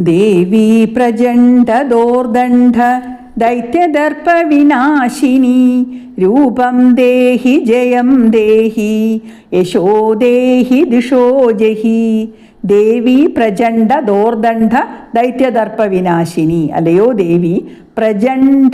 ദേവീ പ്രചണ്ഡദോർദണ്ഡ ദൈത്യദർപ്പവിനാശിനി. രൂപം ദേഹി ജയം ദേഹി. യശോ ദേഹി ദിഷോ ജഹി. ദേവി പ്രചണ്ഡ ദോർദണ്ഡ ദൈത്യദർപ്പ വിനാശിനി. അല്ലയോ ദേവി? പ്രചണ്ഡ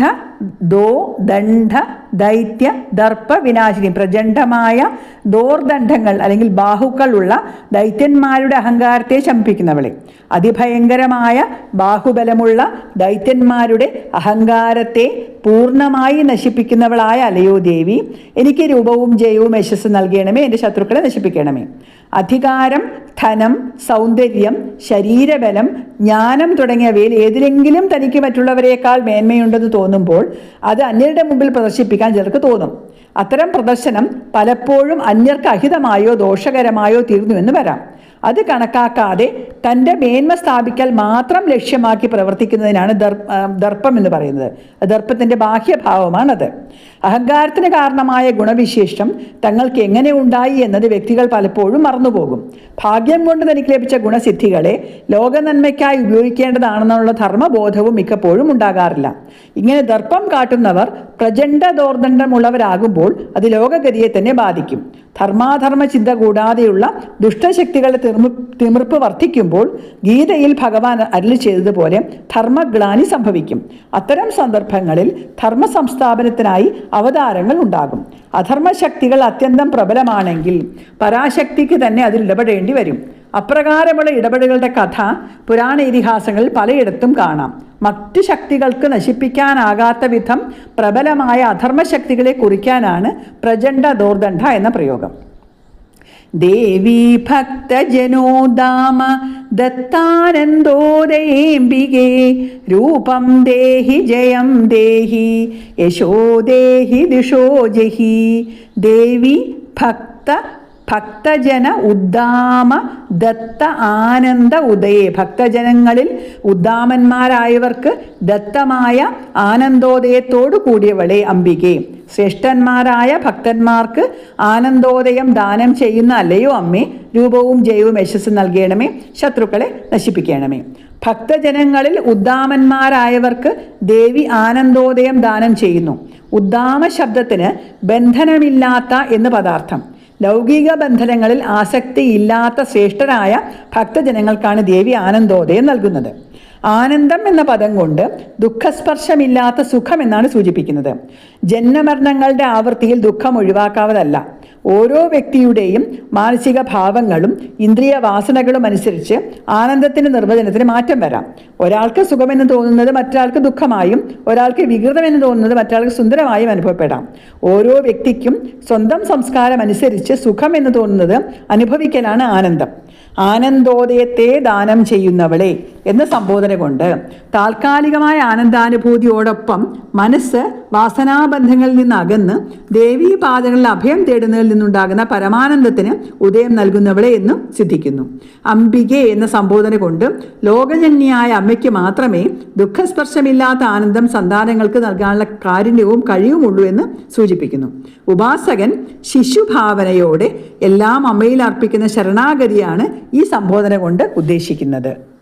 ദോ ദണ്ഡ ദൈത്യ ദർപ്പ വിനാശിനി. പ്രചണ്ഡമായ ദോർദണ്ഡങ്ങൾ അല്ലെങ്കിൽ ബാഹുക്കളുള്ള ദൈത്യന്മാരുടെ അഹങ്കാരത്തെ ശമിപ്പിക്കുന്നവളെ. അതിഭയങ്കരമായ ബാഹുബലമുള്ള ദൈത്യന്മാരുടെ അഹങ്കാരത്തെ പൂർണമായി നശിപ്പിക്കുന്നവളായ അലയോ ദേവി? എനിക്ക് രൂപവും ജയവും യശസ്സും നൽകണമേ എന്റെ ശത്രുക്കളെ നശിപ്പിക്കണമേ. അധികാരം ധനം സൗന്ദര്യം ശരീരബലം ജ്ഞാനം തുടങ്ങിയവയിൽ ഏതിലെങ്കിലും തനിക്ക് മറ്റുള്ളവരെക്കാൾ മേന്മയുണ്ടെന്ന് തോന്നുമ്പോൾ അത് അന്യരുടെ മുമ്പിൽ പ്രദർശിപ്പിക്കാൻ ചിലർക്ക് തോന്നും. അത്തരം പ്രദർശനം പലപ്പോഴും അന്യർക്ക് അഹിതമായോ ദോഷകരമായോ തീർന്നുവെന്ന് വരാം. അത് കണക്കാക്കാതെ തന്റെ മേന്മ സ്ഥാപിക്കൽ മാത്രം ലക്ഷ്യമാക്കി പ്രവർത്തിക്കുന്നതിനാണ് ദർ ദർപ്പം എന്ന് പറയുന്നത്. ദർപ്പത്തിന്റെ ബാഹ്യഭാവമാണത്. അഹങ്കാരത്തിന് കാരണമായ ഗുണവിശേഷം തങ്ങൾക്ക് എങ്ങനെ ഉണ്ടായി എന്നത് വ്യക്തികൾ പലപ്പോഴും മറന്നുപോകും. ഭാഗ്യം കൊണ്ട് തനിക്ക് ലഭിച്ച ഗുണസിദ്ധികളെ ലോകനന്മയ്ക്കായി ഉപയോഗിക്കേണ്ടതാണെന്നുള്ള ധർമ്മബോധവും മിക്കപ്പോഴും ഉണ്ടാകാറില്ല. ഇങ്ങനെ ദർപ്പം കാട്ടുന്നവർ പ്രചണ്ഡ ദോർദണ്ഡമുള്ളവരാകുമ്പോൾ അത് ലോകഗതിയെ തന്നെ ബാധിക്കും. ധർമാധർമ്മ ചിന്ത കൂടാതെയുള്ള ദുഷ്ടശക്തികളുടെ തിമിർപ്പ് വർദ്ധിക്കുമ്പോൾ ഗീതയിൽ ഭഗവാൻ അരുളി ചെയ്തതുപോലെ ധർമ്മഗ്ലാനി സംഭവിക്കും. അത്തരം സന്ദർഭങ്ങളിൽ ധർമ്മ സംസ്ഥാപനത്തിനായി അവതാരങ്ങൾ ഉണ്ടാകും. അധർമ്മശക്തികൾ അത്യന്തം പ്രബലമാണെങ്കിൽ പരാശക്തിക്ക് തന്നെ അതിൽ ഇടപെടേണ്ടി വരും. അപ്രകാരമുള്ള ഇടപെടലുകളുടെ കഥ പുരാണ ഇതിഹാസങ്ങളിൽ പലയിടത്തും കാണാം. മറ്റ് ശക്തികൾക്ക് നശിപ്പിക്കാനാകാത്ത വിധം പ്രബലമായ അധർമ്മശക്തികളെ കുറിക്കാനാണ് പ്രചണ്ഡ ദോർദണ്ഡ എന്ന പ്രയോഗം. ദേവി ഭക്തജനോദാമ ദത്താനന്ദോദയേംബികേ രൂപം ദേഹി ജയം ദേഹി യശോ ദേഹി ദിശോ ജഹി. ദേവി ഭക്ത ഭക്തജന ഉദ്ദാമ ദത്ത ആനന്ദ ഉദയേ. ഭക്തജനങ്ങളിൽ ഉദ്ദാമന്മാരായവർക്ക് ദത്തമായ ആനന്ദോദയത്തോടു കൂടിയവളെ അംബികെ. ശ്രേഷ്ഠന്മാരായ ഭക്തന്മാർക്ക് ആനന്ദോദയം ദാനം ചെയ്യുന്ന അല്ലയോ അമ്മി? രൂപവും ജയവും യശസ് നൽകണമേ. ശത്രുക്കളെ നശിപ്പിക്കണമേ. ഭക്തജനങ്ങളിൽ ഉദ്ദാമന്മാരായവർക്ക് ദേവി ആനന്ദോദയം ദാനം ചെയ്യുന്നു. ഉദ്ദാമ ശബ്ദത്തിന് ബന്ധനമില്ലാത്ത എന്ന് പദാർത്ഥം. ലൗകിക ബന്ധനങ്ങളിൽ ആസക്തിയില്ലാത്ത ശ്രേഷ്ഠരായ ഭക്തജനങ്ങൾക്കാണ് ദേവി ആനന്ദോദയം നൽകുന്നത്. ആനന്ദം എന്ന പദം കൊണ്ട് ദുഃഖസ്പർശമില്ലാത്ത സുഖം എന്നാണ് സൂചിപ്പിക്കുന്നത്. ജന്മമരണങ്ങളുടെ ആവൃത്തിയിൽ ദുഃഖം ഒഴിവാക്കാവതല്ല. ഓരോ വ്യക്തിയുടെയും മാനസിക ഭാവങ്ങളും ഇന്ദ്രിയ വാസനകളും അനുസരിച്ച് ആനന്ദത്തിന് നിർവചനത്തിന് മാറ്റം വരാം. ഒരാൾക്ക് സുഖമെന്ന് തോന്നുന്നത് മറ്റൊരാൾക്ക് ദുഃഖമായും ഒരാൾക്ക് വികൃതമെന്ന് തോന്നുന്നത് മറ്റൊരാൾക്ക് സുന്ദരമായും അനുഭവപ്പെടാം. ഓരോ വ്യക്തിക്കും സ്വന്തം സംസ്കാരം അനുസരിച്ച് സുഖം എന്ന് തോന്നുന്നത് അനുഭവിക്കലാണ് ആനന്ദം. ആനന്ദോദയത്തെ ദാനം ചെയ്യുന്നവളെ എന്ന സംബോധന കൊണ്ട് താൽക്കാലികമായ ആനന്ദാനുഭൂതിയോടൊപ്പം മനസ്സ് വാസനാബന്ധങ്ങളിൽ നിന്ന് അകന്ന് ദേവീപാദങ്ങളിൽ അഭയം തേടുന്നതിൽ നിന്നുണ്ടാകുന്ന പരമാനന്ദത്തിന് ഉദയം നൽകുന്നവളെ എന്നും സിദ്ധിക്കുന്നു അംബികെ എന്ന സംബോധന കൊണ്ട് ലോകജന്യായ അമ്മയ്ക്ക് മാത്രമേ ദുഃഖസ്പർശമില്ലാത്ത ആനന്ദം സന്താനങ്ങൾക്ക് നൽകാനുള്ള കാരുണ്യവും കഴിവുമുള്ളൂ എന്ന് സൂചിപ്പിക്കുന്നു. ഉപാസകൻ ശിശുഭാവനയോടെ എല്ലാം അമ്മയിൽ അർപ്പിക്കുന്ന ശരണാഗതിയാണ് ഈ സംബോധന കൊണ്ട് ഉദ്ദേശിക്കുന്നത്.